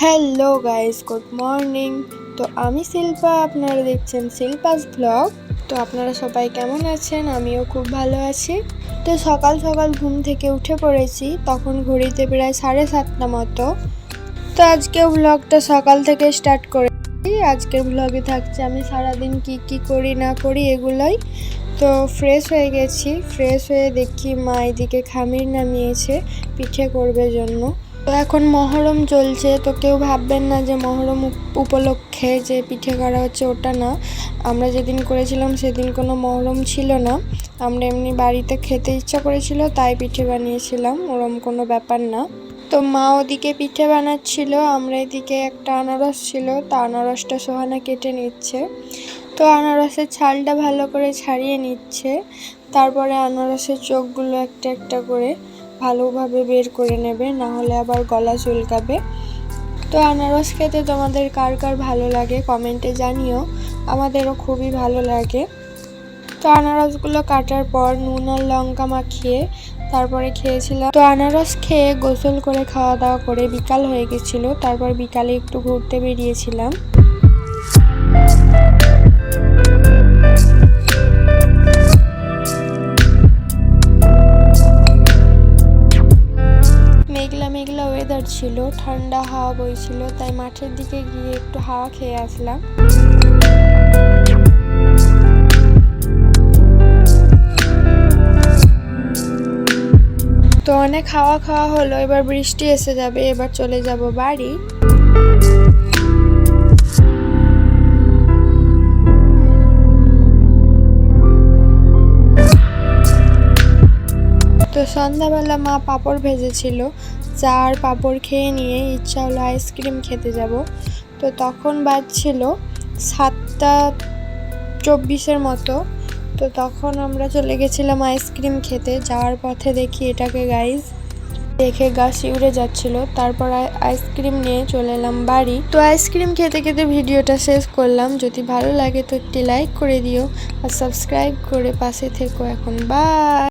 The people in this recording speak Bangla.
হ্যালো গাইস গুড মর্নিং তো আমি শিল্পা, আপনারা দেখছেন শিল্পাস ব্লগ। তো আপনারা সবাই কেমন আছেন? আমিও খুব ভালো আছি। তো সকাল সকাল ঘুম থেকে উঠে পড়েছি। তখন ঘড়িতে প্রায় সাড়ে সাতটা মতো। তো আজকে ব্লগটা সকাল থেকে স্টার্ট করেছি। আজকের ব্লগে থাকছে আমি সারাদিন কি কি করি, না করি, এগুলোই। তো ফ্রেশ হয়ে গেছি। ফ্রেশ হয়ে দেখি মা এদিকে খামির নামিয়েছে, পিঠে করবে জন্য। এখন মহরম চলছে, তো কেউ ভাববেন না যে মহরম উপ- উপলক্ষে যে পিঠে করা হচ্ছে ওটা না। আমরা যেদিন করেছিলাম সেদিন কোনো মহরম ছিল না। আমরা এমনি বাড়িতে খেতে ইচ্ছা করেছিল, তাই পিঠে বানিয়েছিলাম, ওরম কোনো ব্যাপার না। তো মা ওদিকে পিঠে বানাচ্ছিল, আমরা এদিকে একটা আনারস ছিল, তা আনারসটা সোহানা কেটে নিচ্ছে। তো আনারসের ছালটা ভালো করে ছাড়িয়ে নিচ্ছে, তারপরে আনারসের চোখগুলো একটা একটা করে ভালোভাবে বের করে নেবে, না হলে আবার গলা চুলকাবে। তো আনারস খেতে তোমাদের কার কার ভালো লাগে কমেন্টে জানিও, আমাদেরও খুবই ভালো লাগে। তো আনারসগুলো কাটার পর নুন আর লঙ্কা মাখিয়ে তারপরে খেয়েছিলাম। তো আনারস খেয়ে গোসল করে খাওয়া দাওয়া করে বিকাল হয়ে গেছিল, তারপর বিকালে একটু ঘুরতে বেরিয়েছিলাম। ছিল ঠান্ডা হাওয়া বইছিল, তাই মাঠের দিকে গিয়ে একটু হাওয়া খেয়ে আসলাম। তো অনেক হাওয়া খাওয়া হলো, এবার বৃষ্টি এসে যাবে, এবার চলে যাব বাড়ি। সন্ধ্যাবেলা মা পাঁপড় ভেজেছিল। চা আর পাঁপড় খেয়ে নিয়ে ইচ্ছা হলো আইসক্রিম খেতে যাব। তো তখন বাজছিল সাতটা চব্বিশের মতো। তো তখন আমরা চলে গেছিলাম আইসক্রিম খেতে। যাওয়ার পথে দেখি এটাকে গাইজ দেখে গা শিউরে যাচ্ছিল। তারপর আই- আইসক্রিম নিয়ে চলে এলাম বাড়ি। তো আইসক্রিম খেতে খেতে ভিডিওটা শেষ করলাম। যদি ভালো লাগে তো একটি লাইক করে দিও। আর সাবস্ক্রাইব করে পাশে থেকো এখন। বাই